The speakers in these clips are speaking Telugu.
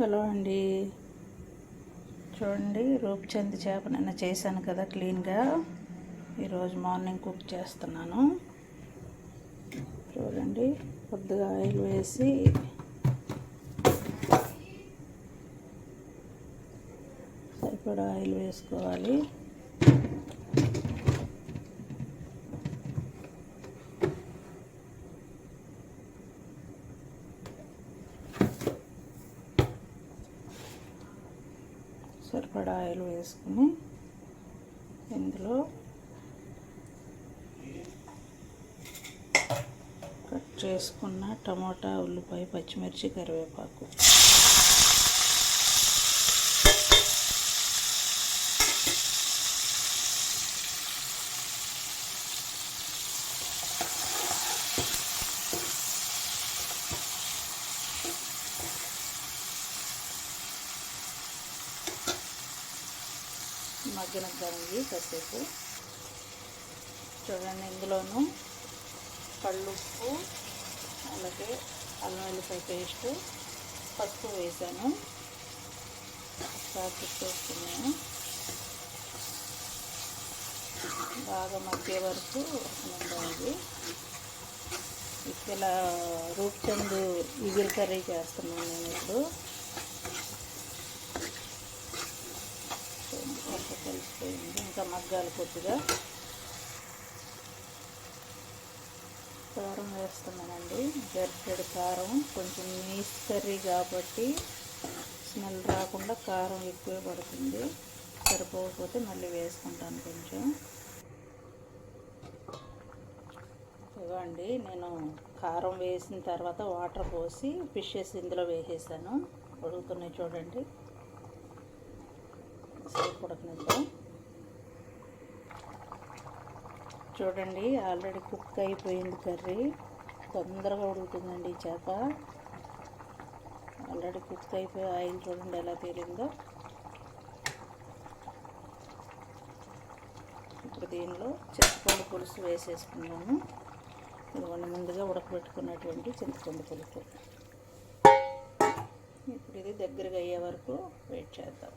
హలో అండి. చూడండి రూపచంద్ చేప నిన్న చేశాను కదా క్లీన్గా. ఈరోజు మార్నింగ్ కుక్ చేస్తున్నాను. చూడండి కొద్దిగా ఆయిల్ వేసి సరిపడా ఆయిల్ వేసుకోవాలి. సరిపడా ఆయిల్ వేసుకుని ఇందులో కట్ చేసుకున్న టమాటా ఉల్లిపాయ పచ్చిమిర్చి కరివేపాకు. మగ్గనద్దానికి కాసేపు. చూడండి ఇందులోను కళ్ళుప్పు అలాగే అల్లం వెల్లిపాయ పేస్ట్ పసుపు వేసాను. ప్రాసెస్ బాగా మగ్గే వరకు ఉండాలి. ఇక్కడ రూప్చంద్ ఇగురు కర్రీ చేస్తున్నాను నేను ఇప్పుడు కొంచెం కలిసిపోయింది ఇంకా మగ్గాలి కొద్దిగా. కారం వేస్తున్నానండి. గరిటెడు కారం. కొంచెం నీస్ కర్రీ కాబట్టి స్మెల్ రాకుండా కారం ఎక్కువ పడుతుంది. సరిపోకపోతే మళ్ళీ వేసుకుంటాను కొంచెం. ఇవ్వండి నేను కారం వేసిన తర్వాత వాటర్ పోసి ఫిషెస్ ఇందులో వేసేసాను. ఉడుకుతున్నాయి చూడండి. సేపు ఉడకనిద్దాం చూడండి ఆల్రెడీ కుక్ అయిపోయింది కర్రీ. తొందరగా ఉడుకుతుందండి ఈ చేప. ఆల్రెడీ కుక్ అయిపోయి ఆయిల్ చూడండి ఎలా తేలిందో ఇప్పుడు దీనిలో చింతపండు పులుసు వేసేసుకున్నాము ఇదిగోండి ముందుగా ఉడకబెట్టుకున్నటువంటి చింతపండు పులుసు. ఇప్పుడు ఇది దగ్గరగా అయ్యే వరకు వెయిట్ చేద్దాం.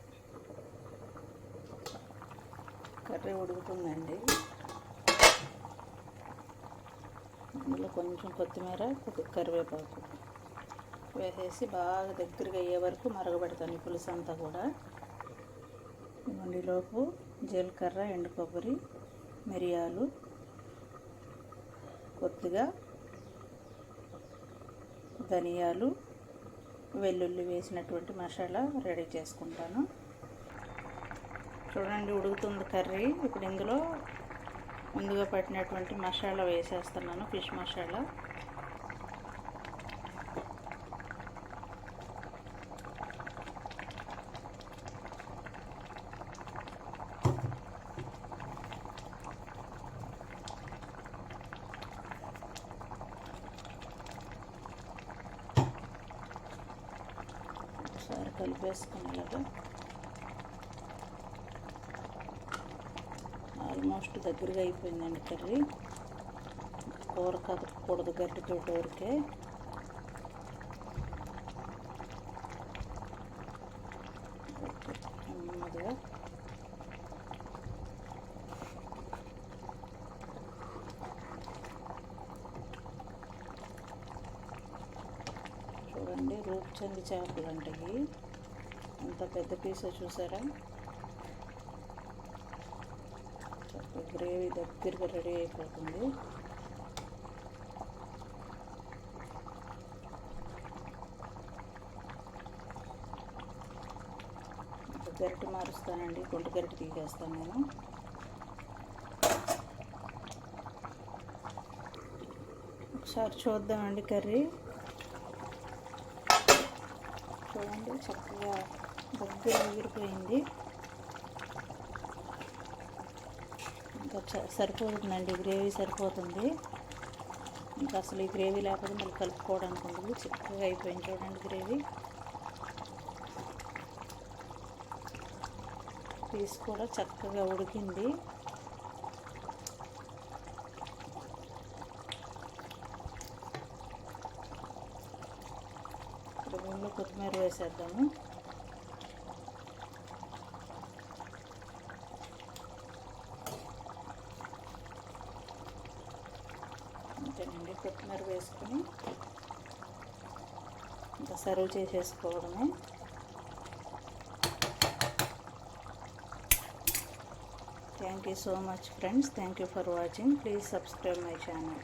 కర్రీ ఉడుకుతుందండి. అందులో కొంచెం కొత్తిమీర కరివేపాకు వేసేసి బాగా దగ్గరగా అయ్యే వరకు మరగబెడతాను ఈ పులుసు అంతా కూడా ఉండిలోపు జీలకర్ర ఎండు కొబ్బరి మిరియాలు కొద్దిగా ధనియాలు వెల్లుల్లి వేసినటువంటి మసాలా రెడీ చేసుకుంటాను. చూడండి ఉడుకుతుంది కర్రీ. ఇప్పుడు ఇందులో ముందుగా పట్టినటువంటి మసాలా వేసేస్తున్నాను ఫిష్ మసాలా. ఒకసారి కలిపేసుకునేలాగా ఆల్మోస్ట్ దగ్గరగా అయిపోయిందండి కర్రీ. కూర కదకూడదు గట్టితో ఊరికే నెమ్మదిగా. చూడండి రూప్చంది చేపలు అంటే ఇవి. ఎంత పెద్ద పీసో చూసారా? గ్రేవీ దగ్గరగా రెడీ అయిపోతుంది. గరిటె మారుస్తానండి గుంట గరిటె తీసేస్తాను నేను. ఒకసారి చూద్దామండి కర్రీ. చూడండి చక్కగా దగ్గర ఎగిరిపోయింది ఇంకా సరిపోతుందండి గ్రేవీ సరిపోతుంది. ఇంకా అసలు ఈ గ్రేవీ లేకపోతే మళ్ళీ కలుపుకోవడానికి ఉండదు. చక్కగా అయిపోయింది చూడండి గ్రేవీ. పీస్ కూడా చక్కగా ఉడికింది. ఇప్పుడు ముందు కొత్తిమీర వేసేద్దాము. అంతేనండి కొత్తిమీర వేసుకొని ఇంకా సర్వ్ చేసేసుకోవడమే. Thank you so much friends thank you for watching please subscribe my channel